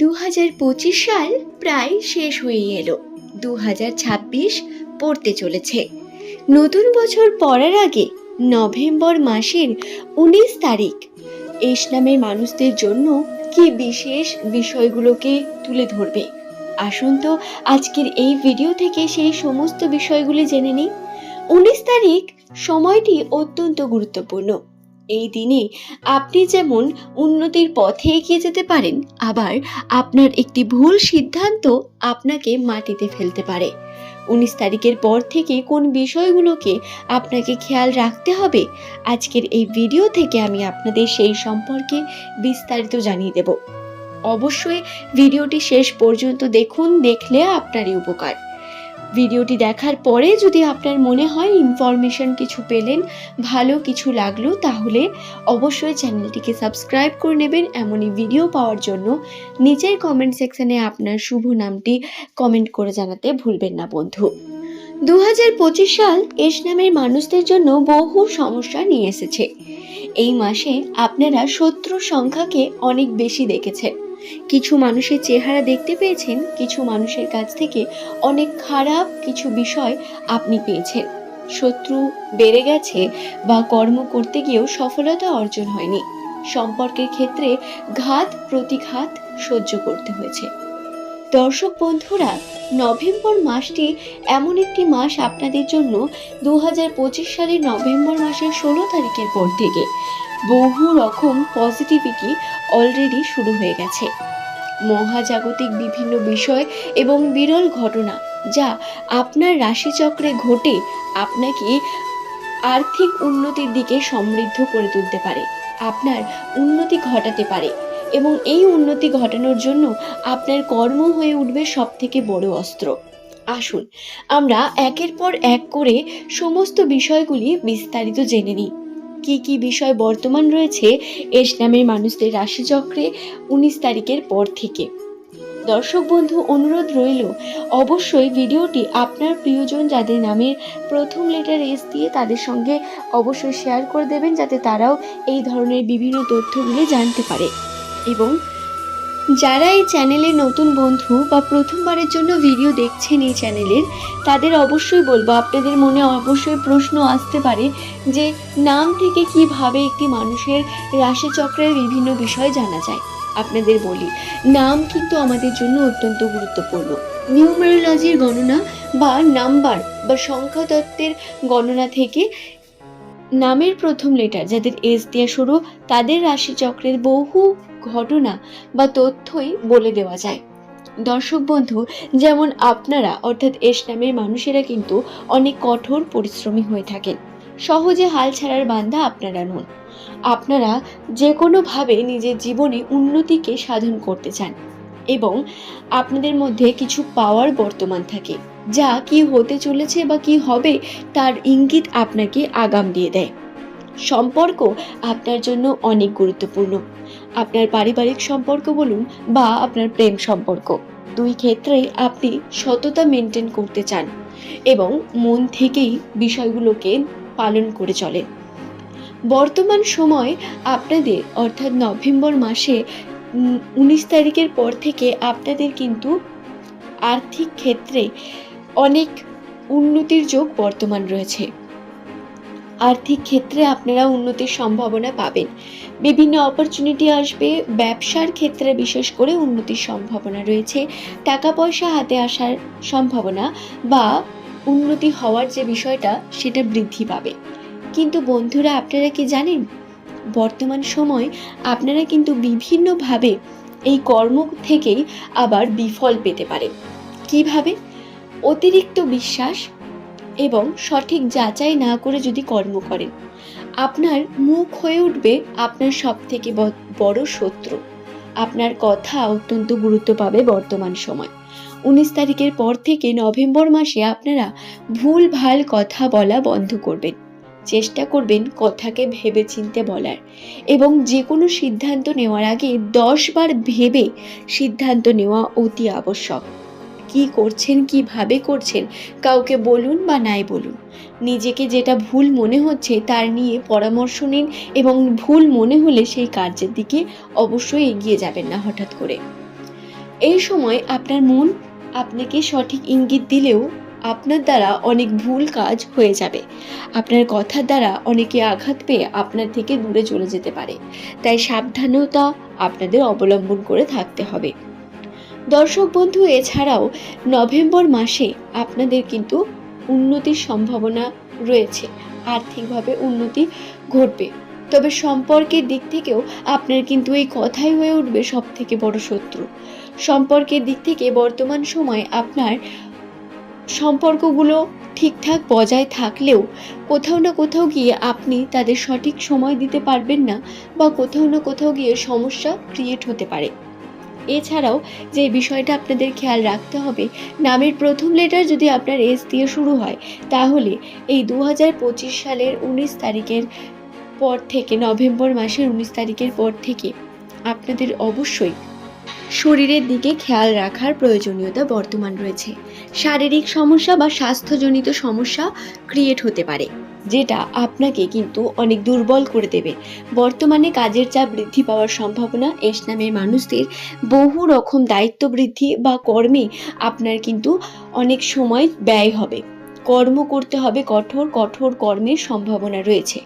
দু হাজার পঁচিশ সাল প্রায় শেষ হয়ে এলো। দু হাজার ছাব্বিশ পড়তে চলেছে। নতুন বছর পড়ার আগে নভেম্বর মাসের উনিশ তারিখ, এস নামের মানুষদের জন্য কি বিশেষ বিষয়গুলোকে তুলে ধরবে? আসুন তো আজকের এই ভিডিও থেকে সেই সমস্ত বিষয়গুলি জেনে নিই। উনিশ তারিখ সময়টি অত্যন্ত গুরুত্বপূর্ণ। এই দিনে আপনি যেমন উন্নতির পথে এগিয়ে যেতে পারেন, আবার আপনার একটি ভুল সিদ্ধান্ত আপনাকে মাটিতে ফেলতে পারে। উনিশ তারিখের পর থেকে কোন বিষয়গুলোকে আপনাকে খেয়াল রাখতে হবে, আজকের এই ভিডিও থেকে আমি আপনাদের সেই সম্পর্কে বিস্তারিত জানিয়ে দেব। অবশ্যই ভিডিওটি শেষ পর্যন্ত দেখুন, দেখলে আপনারই উপকার। ভিডিওটি দেখার পরে যদি আপনার মনে হয় ইনফরমেশন কিছু পেলেন, ভালো কিছু লাগল, তাহলে অবশ্যই চ্যানেলটিকে সাবস্ক্রাইব করে নেবেন। এমনই ভিডিও পাওয়ার জন্য নিচের কমেন্ট সেকশনে আপনার শুভ নামটি কমেন্ট করে জানাতে ভুলবেন না বন্ধু। দু হাজার পঁচিশ সাল এস নামের মানুষদের জন্য বহু সমস্যা নিয়ে এসেছে। এই মাসে আপনারা শত্রুর সংখ্যাকে অনেক বেশি দেখেছেন। কিছু মানুষের চেহারা দেখতে পেয়েছেন, কিছু মানুষের কাছ থেকে অনেক খারাপ কিছু বিষয় আপনি পেয়েছেন। শত্রু বেড়ে গেছে বা কর্ম করতে গিয়েও সফলতা অর্জন হয়নি। সম্পর্কের ক্ষেত্রে ঘাত, প্রতিঘাত সহ্য করতে হয়েছে। দর্শক বন্ধুরা, নভেম্বর মাসটি এমন একটি মাস আপনাদের জন্য দু হাজার পঁচিশ সালের নভেম্বর মাসের ষোলো তারিখের পর থেকে। বহু রকম পজিটিভিটি অলরেডি শুরু হয়ে গেছে। মহাজাগতিক বিভিন্ন বিষয় এবং বিরল ঘটনা যা আপনার রাশিচক্রে ঘটে আপনাকে আর্থিক উন্নতির দিকে সমৃদ্ধ করে তুলতে পারে, আপনার উন্নতি ঘটাতে পারে এবং এই উন্নতি ঘটানোর জন্য আপনার কর্ম হয়ে উঠবে সব থেকে বড় অস্ত্র। আসুন, আমরা একের পর এক করে সমস্ত বিষয়গুলি বিস্তারিত জেনে নিই। কি কি বিষয় বর্তমান রয়েছে, এস নামের মানুষদের রাশিচক্রে উনিশ তারিখের পর থেকে। দর্শক বন্ধু, অনুরোধ রইল, অবশ্যই ভিডিওটি আপনার প্রিয়জন যাদের নামের প্রথম লেটার এস দিয়ে তাদের সঙ্গে অবশ্যই শেয়ার করে দেবেন, যাতে তারাও এই ধরনের বিভিন্ন তথ্যগুলি জানতে পারে। এবং যারা এই চ্যানেলে নতুন বন্ধু বা প্রথমবারের জন্য ভিডিও দেখছেন এই চ্যানেলের, তাদের অবশ্যই বলব, আপনাদের মনে অবশ্যই প্রশ্ন আসতে পারে যে নাম থেকে কীভাবে একটি মানুষের রাশিচক্রের বিভিন্ন বিষয় জানা যায়। আপনাদের বলি, নাম কিন্তু আমাদের জন্য অত্যন্ত গুরুত্বপূর্ণ। নিউমেরোলজির গণনা বা নাম্বার বা সংখ্যা তত্ত্বের গণনা থেকে নামের প্রথম লেটার যাদের এস দিয়ে শুরু, তাদের রাশিচক্রের বহু ঘটনা বা তথ্যই বলে দেওয়া যায়। দর্শক বন্ধু, যেমন আপনারা, অর্থাৎ এস নামের মানুষেরা কিন্তু অনেক কঠোর পরিশ্রমী হয়ে থাকেন। সহজে হাল ছাড়ার বান্ধা আপনারা নন। আপনারা যে কোনোভাবে নিজের জীবনে উন্নতিকে সাধন করতে চান এবং আপনাদের মধ্যে কিছু পাওয়ার বর্তমান থাকে, যা কি হতে চলেছে বা কি হবে তার ইঙ্গিত আপনাকে আগাম দিয়ে দেয়। সম্পর্ক আপনার জন্য অনেক গুরুত্বপূর্ণ। আপনার পারিবারিক সম্পর্ক বলুন বা আপনার প্রেম সম্পর্ক, দুই ক্ষেত্রে আপনি সততা মেনটেন করতে চান এবং মন থেকেই বিষয়গুলোকে পালন করে চলেন। বর্তমান সময় আপনাদের অর্থাৎ নভেম্বর মাসে উনিশ তারিখের পর থেকে আপনাদের কিন্তু আর্থিক ক্ষেত্রে অনেক উন্নতির যোগ বর্তমান রয়েছে। আর্থিক ক্ষেত্রে আপনারা উন্নতির সম্ভাবনা পাবেন। বিভিন্ন অপরচুনিটি আসবে, ব্যবসার ক্ষেত্রে বিশেষ করে উন্নতির সম্ভাবনা রয়েছে। টাকা পয়সা হাতে আসার সম্ভাবনা বা উন্নতি হওয়ার যে বিষয়টা, সেটা বৃদ্ধি পাবে। কিন্তু বন্ধুরা, আপনারা কি জানেন? বর্তমান সময় আপনারা কিন্তু বিভিন্নভাবে এই কর্ম থেকেই আবার বিফল পেতে পারেন। কীভাবে? অতিরিক্ত বিশ্বাস এবং সঠিক যাচাই না করে যদি কর্ম করেন, আপনার মুখ হয়ে উঠবে আপনার সব থেকে বড় শত্রু। আপনার কথা অত্যন্ত গুরুত্ব পাবে বর্তমান সময়। উনিশ তারিখের পর থেকে নভেম্বর মাসে আপনারা ভুল ভালো কথা বলা বন্ধ করবেন। চেষ্টা করবেন কথাকে ভেবে চিনতে বলার এবং যে কোনো সিদ্ধান্ত নেওয়ার আগে দশবার ভেবে সিদ্ধান্ত নেওয়া অতি আবশ্যক। কি করছেন, কীভাবে করছেন, কাউকে বলুন বা নাই বলুন। নিজেকে যেটা ভুল মনে হচ্ছে তার নিয়ে পরামর্শ নিন এবং ভুল মনে হলে সেই কার্যের দিকে অবশ্যই এগিয়ে যাবেন না হঠাৎ করে। এই সময় আপনার মন আপনাকে সঠিক ইঙ্গিত দিলেও আপনার দ্বারা অনেক ভুল কাজ হয়ে যাবে। আপনার কথার দ্বারা অনেকে আঘাত পেয়ে আপনার থেকে দূরে চলে যেতে পারে। তাই সাবধানতা আপনাদের অবলম্বন করে থাকতে হবে। দর্শক বন্ধু, এছাড়াও নভেম্বর মাসে আপনাদের কিন্তু উন্নতির সম্ভাবনা রয়েছে। আর্থিকভাবে উন্নতি ঘটবে। তবে সম্পর্কের দিক থেকেও আপনার কিন্তু এই কথাই হয়ে উঠবে সব থেকে বড় শত্রু। সম্পর্কের দিক থেকে বর্তমান সময় আপনার সম্পর্কগুলো ঠিকঠাক বজায় থাকলেও কোথাও না কোথাও গিয়ে আপনি তাদের সঠিক সময় দিতে পারবেন না বা কোথাও না কোথাও গিয়ে সমস্যা ক্রিয়েট হতে পারে। এছাড়াও যে বিষয়টা আপনাদের খেয়াল রাখতে হবে, নামের প্রথম লেটার যদি আপনার এস দিয়ে শুরু হয়, তাহলে এই দু সালের উনিশ তারিখের পর থেকে, নভেম্বর মাসের উনিশ তারিখের পর থেকে আপনাদের অবশ্যই শরীরের দিকে খেয়াল রাখার প্রয়োজনীয়তা বর্তমান রয়েছে। শারীরিক সমস্যা বা স্বাস্থ্যজনিত সমস্যা ক্রিয়েট হতে পারে। যেটা আপনাকে কিন্তু অনেক দুর্বল করে দেবে। বর্তমানে কাজের চাপ বৃদ্ধি পাওয়ার সম্ভাবনা এস নামের মানুষদের বহু রকম দায়িত্ব বৃদ্ধি বা কর্মে আপনার কিন্তু অনেক সময় ব্যয় হবে। কর্ম করতে হবে কঠোর কঠোর কর্মের সম্ভাবনা রয়েছে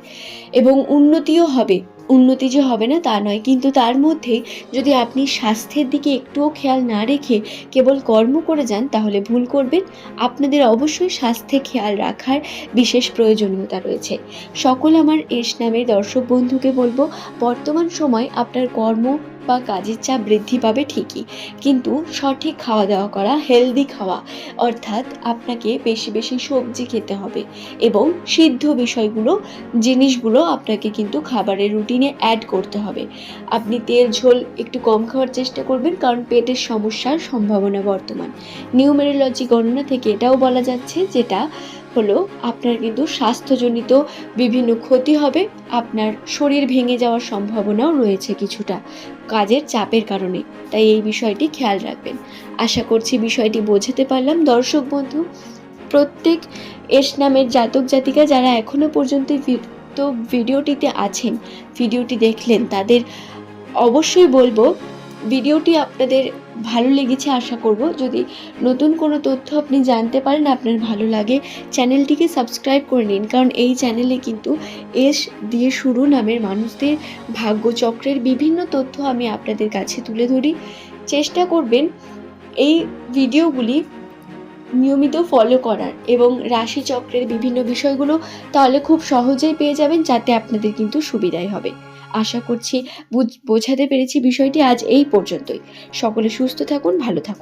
এবং উন্নতিও হবে। উন্নতি যে হবে না তা নয়। কিন্তু তার মধ্যে যদি আপনি স্বাস্থ্যের দিকে একটুও খেয়াল না রেখে কেবল কর্ম করে যান, তাহলে ভুল করবেন। আপনাদের অবশ্যই স্বাস্থ্যে খেয়াল রাখার বিশেষ প্রয়োজনীয়তা রয়েছে। সকল আমার এস নামের দর্শক বন্ধুকে বলব, বর্তমান সময় আপনার কর্ম বা কাজের চাপ বৃদ্ধি পাবে ঠিকই। কিন্তু সঠিক খাওয়া দাওয়া করা হেলদি খাওয়া, অর্থাৎ আপনাকে বেশি বেশি সবজি খেতে হবে এবং সিদ্ধ বিষয়গুলো, জিনিসগুলো আপনাকে কিন্তু খাবারের রুটিনে অ্যাড করতে হবে। আপনি তেল, ঝোল একটু কম খাওয়ার চেষ্টা করবেন কারণ পেটের সমস্যার সম্ভাবনা বর্তমান। নিউমেরোলজি গণনা থেকে এটাও বলা যাচ্ছে যেটা হলো আপনার কিন্তু স্বাস্থ্যজনিত বিভিন্ন ক্ষতি হবে, আপনার শরীর ভেঙে যাওয়ার সম্ভাবনাও রয়েছে কিছুটা, কাজের চাপের কারণে। তাই এই বিষয়টি খেয়াল রাখবেন। আশা করছি বিষয়টি বোঝাতে পারলাম। দর্শক বন্ধু, প্রত্যেক এস নামের জাতক জাতিকা যারা এখনও পর্যন্ত ভিডিওটিতে আছেন, ভিডিওটি দেখলেন, তাদের অবশ্যই বলব, ভিডিওটি আপনাদের ভালো লেগেছে আশা করব। যদি নতুন কোনো তথ্য আপনি জানতে পারেন, আপনার ভালো লাগে, চ্যানেলটিকে সাবস্ক্রাইব করে নিন। কারণ এই চ্যানেলে কিন্তু এস দিয়ে শুরু নামের মানুষদের ভাগ্যচক্রের বিভিন্ন তথ্য আমি আপনাদের কাছে তুলে ধরি। চেষ্টা করবেন এই ভিডিওগুলি নিয়মিত ফলো করার এবং রাশিচক্রের বিভিন্ন বিষয়গুলো তাহলে খুব সহজেই পেয়ে যাবেন, যাতে আপনাদের কিন্তু সুবিধাই হবে। আশা করছি বুঝ- বোঝাতে পেরেছি বিষয়টি আজ এই পর্যন্তই। সকলে সুস্থ থাকুন ভালো থাকুন।